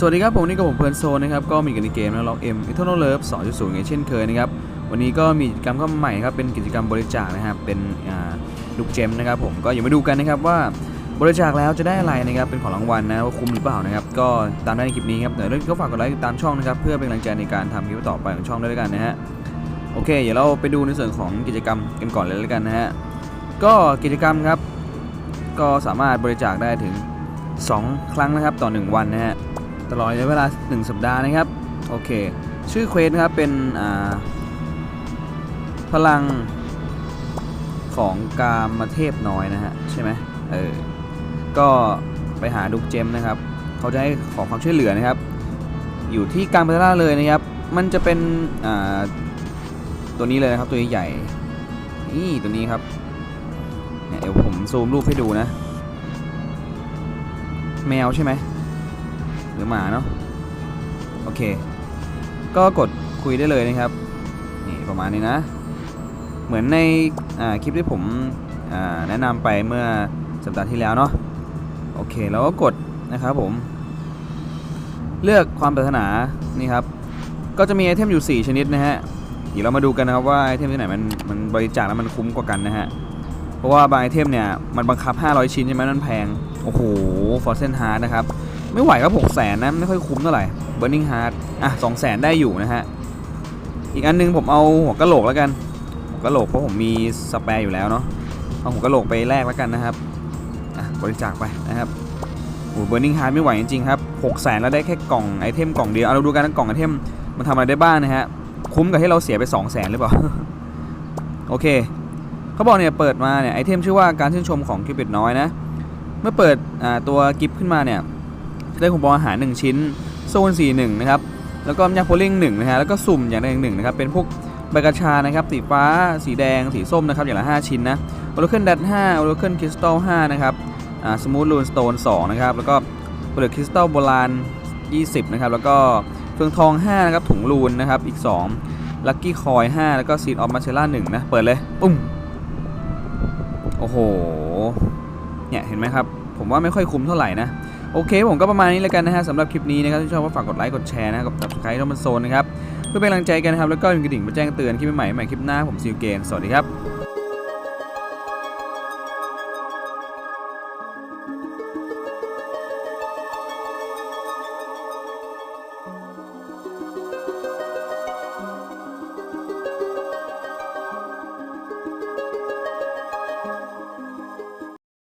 สวัสดีครับผมนี่กับผมเพลินโซนนะครับก็มีกันในเกมนะล็อกเอ็มอิทโนเลิฟ2.0อย่างเช่นเคยนะครับวันนี้ก็มีกิจกรรมเข้ามาใหม่ครับเป็นกิจกรรมบริจาคนะครับเป็นลูกเจมนะครับผมก็อย่ามาดูกันนะครับว่าบริจาคแล้วจะได้อะไรนะครับเป็นของรางวัลนะว่าคุ้มหรือเปล่านะครับก็ตามได้ในคลิปนี้ครับเดี๋ยวก็ฝากกดไลค์ติดตามช่องนะครับเพื่อเป็นกำลังใจในการทำคลิปต่อไปของช่องด้วยกันนะฮะโอเคเดี๋ยวเราไปดูในส่วนของกิจกรรมกันก่อนเลยแล้วกันนะฮะก็กิจกรรมครับ ก็สามารถบริจาคได้ถึง 2 ครั้งนะครับต่อ 1 วันนะฮะ ตลอดระยะเวลา 1 สัปดาห์นะครับ โอเค ชื่อเควสครับเป็นพลังของกามเทพน้อยนะฮะ ใช่ไหมเออ ก็ไปหาดุกเจมนะครับ เขาจะให้ขอความช่วยเหลือนะครับ อยู่ที่กลางพัทราเลยนะครับ มันจะเป็นตัวนี้เลยนะครับตัวใหญ่ๆนี่ตัวนี้ครับเนี่ยเดี๋ยวผมซูมรูปให้ดูนะ แมวใช่ไหม หรือหมาเนาะโอเค ก็กดคุยได้เลยนะครับนี่ประมาณนี้นะ เหมือนในคลิปที่ผมแนะนำไปเมื่อสัปดาห์ที่แล้วเนาะโอเคแล้วก็กดนะครับผม เลือกความปรารถนานี่ครับ ก็จะมีไอเทมอยู่ 4 ชนิดนะฮะเดี๋ยวเรามาดูกันนะครับว่าไอเทมที่ไหนมันมันบริจาคแล้วมันคุ้มกว่ากันนะฮะเพราะว่าบางไอเทมเนี่ยมันบังคับ 500 ชิ้นใช่ไหมมันแพง โอ้โหฟอร์เซนฮาร์ดนะครับ ไม่ไหวก็หกแสนนะไม่ค่อยคุ้มเท่าไหร่ Burning Heart อะสองแสนได้อยู่นะฮะ อีกอันนึงผมเอาหัวกะโหลกแล้วกันหัวกะโหลกเพราะผมมีสแปร์อยู่แล้วเนาะเอาหัวกะโหลกไปแลกแล้วกันนะครับอะบริจาคไปนะครับโอ้ Burning Heart ไม่ไหวจริงๆครับหกแสนแล้วได้แค่กล่องไอเทมกล่องเดียวเอาเราดูกันนะกล่องไอเทมมันทำอะไรได้บ้างนะฮะคุ้มกับที่เราเสียไป2 0 0แสนหรือเปล่า โอเคเขาบอกเนี่ยเปิดมาเนี่ยไอเทมชื่อว่าการชื่นชมของกิฟต์น้อยนะ เมื่อเปิดอ่าตัวกิฟต์ขึ้นมาเนี่ย ได้คูปองอาหาร 1 ชิ้น โซน41นะครับแล้วก็ยาโพลิง1นะฮะแล้วก็สุ่มอย่างใดอย่างหนึ่งนะครับเป็นพวกใบกระชานะครับสีฟ้า สีแดง สีส้มนะครับอย่างละ 5 ชิ้นนะโอ r เคิลดัต5โอ r เคิลคริสตัล5นะครับอ่าสมูทลูนสโตน2นะครับแล้วก็เปลือกคริสตัลโบราณ 20นะครับแล้วก็เฟืองทอง5นะครับถุงลูนนะครับอีก2ลัคกี้คอย5แล้วก็ซีดออฟมาเชล่า1นะเปิดเลยปุ้มโอ้โหเนี่ยเห็นไหมครับ ผมว่าไม่ค่อยคุ้มเท่าไหร่นะ โอเค ผมก็ประมาณนี้แล้วกันนะฮะสำหรับคลิปนี้นะครับที่ชอบก็ฝากกดไลค์กดแชร์นะครับกับ subscribe ช่องมันโซนนะครับเพื่อเป็นกำลังใจกันนะครับแล้วก็มีกระดิ่งมาแจ้งเตือนคลิปใหม่ใหม่คลิปหน้าผมซิลเกนสวัสดีครับ